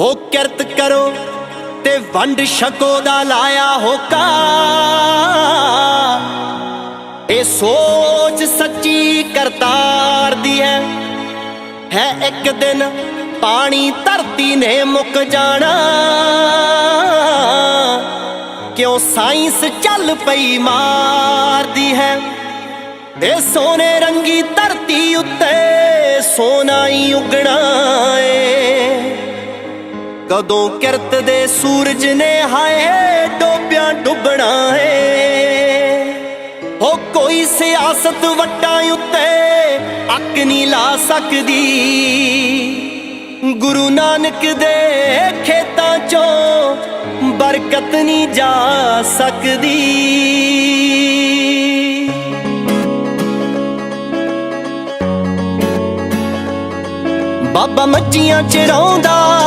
ਹੋ ਕਿਰਤ ਕਰੋ ਤੇ ਵੰਡ ਛਕੋ ਦਾ ਲਾਇਆ ਹੋਕਾ। ਇਹ ਸੋਚ ਸੱਚੀ ਕਰਤਾਰ ਦੀ ਹੈ। ਹੈ ਇੱਕ ਦਿਨ ਪਾਣੀ ਧਰਤੀ ਨੇ ਮੁੱਕ ਜਾਣਾ। ਕਿਉਂ ਸਾਇੰਸ ਚੱਲ ਪਈ ਮਾਰਦੀ ਹੈ। ਇਹ ਸੋਨੇ ਰੰਗੀ ਧਰਤੀ ਉੱਤੇ ਸੋਨਾ ਹੀ ਉਗਣਾ। ਕਦੋਂ ਕਿਰਤ ਦੇ ਸੂਰਜ ਨੇ ਹਾਏ ਡੋਬਿਆਂ ਡੁੱਬਣਾ ਏ। ਹੋ ਕੋਈ ਸਿਆਸਤ ਵੱਟਾਂ ਉੱਤੇ ਅੱਕ ਨਹੀਂ ਲਾ ਸਕਦੀ। ਗੁਰੂ ਨਾਨਕ ਦੇ ਖੇਤਾਂ ਚੋਂ ਬਰਕਤ ਨਹੀਂ ਜਾ ਸਕਦੀ। ਬਾਬਾ ਮੱਝੀਆਂ ਚਰਾਉਂਦਾ